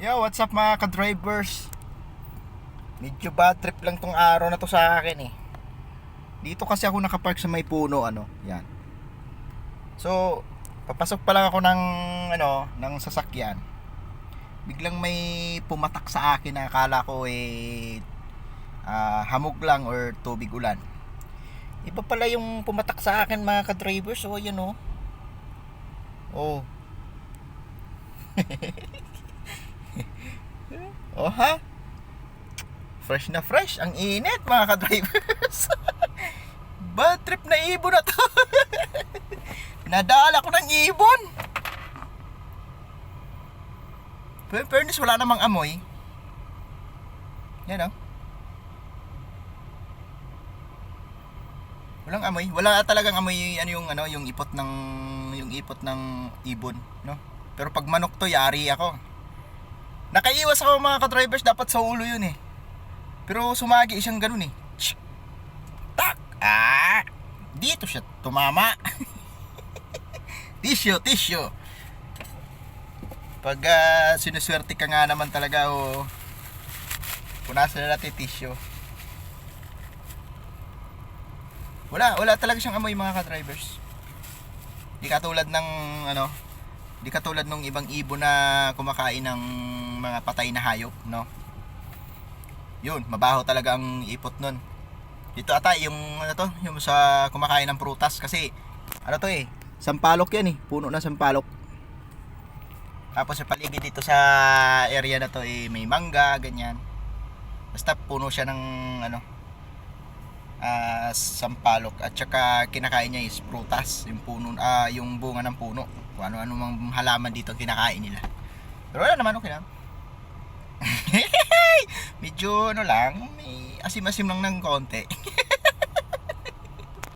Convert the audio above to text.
Yo, what's up mga ka-drivers? Medyo bad trip lang tong araw na to sa akin eh. Dito kasi ako nakapark sa may puno ano, yan. So, papasok pa lang ako ng ano, ng sasakyan. Biglang may pumatak sa akin na akala ko eh ah, hamog lang or tubig ulan. Iba pala yung pumatak sa akin mga ka-drivers, oh yan oh. Oh. Oh ha? Fresh na fresh. Ang init mga ka-drivers. Bad trip na ibon na to. Nadala ko ng ibon. Pero fairness, wala namang amoy. Yan oh. Walang amoy. Wala talagang amoy ano yung ano yung ipot ng yung ipot ng ibon, no? Pero pag manok to, yari ako. Nakaiwas ako mga ka-drivers, dapat sa ulo yun eh. Pero sumagi siyang ganun eh. Tak! Ah! Dito siya tumama. tissue, tissue. Pag uh, sinuswerte ka nga naman talaga o oh, punasan na natin tissue. Wala, wala talaga siyang amoy mga ka-drivers. Di katulad ng ano, di katulad ng ibang ibon na kumakain ng mga patay na hayop, no? Yun, mabaho talaga ang ipot nun. Dito ata yung ano to, yung sa kumakain ng prutas kasi ano to eh, sampalok yan eh, puno na sampalok. Tapos sa paligid dito sa area na to eh, may mangga, ganyan. Basta puno siya ng ano, ah sampalok at saka kinakain niya is prutas, yung puno ah yung bunga ng puno. Kung ano-ano mang halaman dito kinakain nila. Pero wala naman okay lang. Medyo ano lang, may asim-asim lang ng konti.